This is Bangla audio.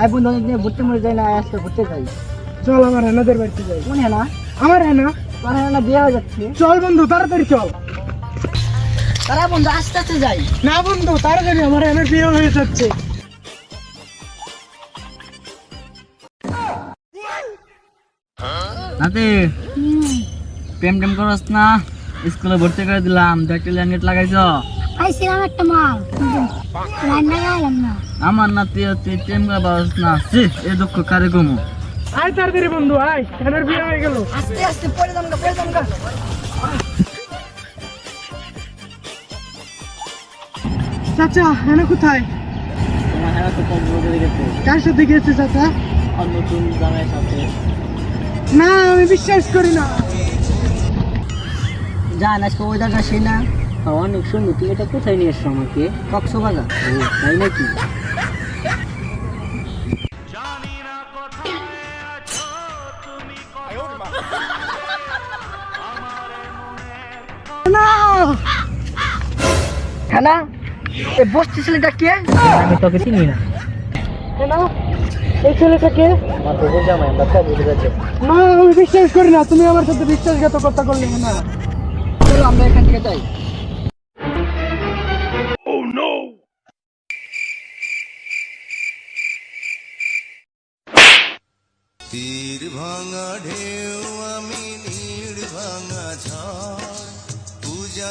আই বন্ধু ঘুরতে মরে যাই না আজকে ঘুরতে যাই। চল আমার হেনাদের বাড়িতে যাই। কোন হ্যাঁ না আমার হেনা? তোর হ্যাঁ না বিয়ে হয়ে যাচ্ছে। চল বন্ধু তাড়াতাড়ি চল। তারা বন্ধু আস্তে আস্তে যাই। না বন্ধু তাড়াতাড়ি আমার হেনার বিয়ে হয়ে যাচ্ছে। নাতি প্রেম টেম করস না? স্কুলে ভর্তি করে দিলাম দেখতে ল্যান্ডেট লাগাইছ? পাইছিলাম একটা মাল। লাইন লাগাইলাম না। আমার নাতি তুই করে পারস না। সি এ দুঃখ কারে কমু আয় তাড়াতাড়ি বন্ধু আয়। হেনার বিয়ে হয়ে গেল। আস্তে আস্তে পড়ে না পড়ে না চাচা হেনা কোথায়? তোমার হ্যাঁ তো কম গেছে। কার সাথে গেছে চাচা? আর নতুন জামাইয়ের সাথে। না আমি বিশ্বাস করি না। যান আজকে ওয়েদারটা সেই না? অনেক সুন্দর তুই এটা কোথায় নিয়ে এসছো আমাকে? কক্সবাজার। তাই নাকি? হ্যাঁ না এই বস্তি ছেলেটা কে? আমি তোকে চিনি না। হেনা এই ছেলেটাকে আমার তো জামাই আমরা কবে যাচ্ছে না আমি বিশ্বাস করি না তুমি আমার সাথে বিশ্বাসঘাতকতা করলে না। চলো আমরা এখান থেকে যাই। তীর ভাঙা ঢেউ আমি নীড় ভাঙা ঝড়। পূজা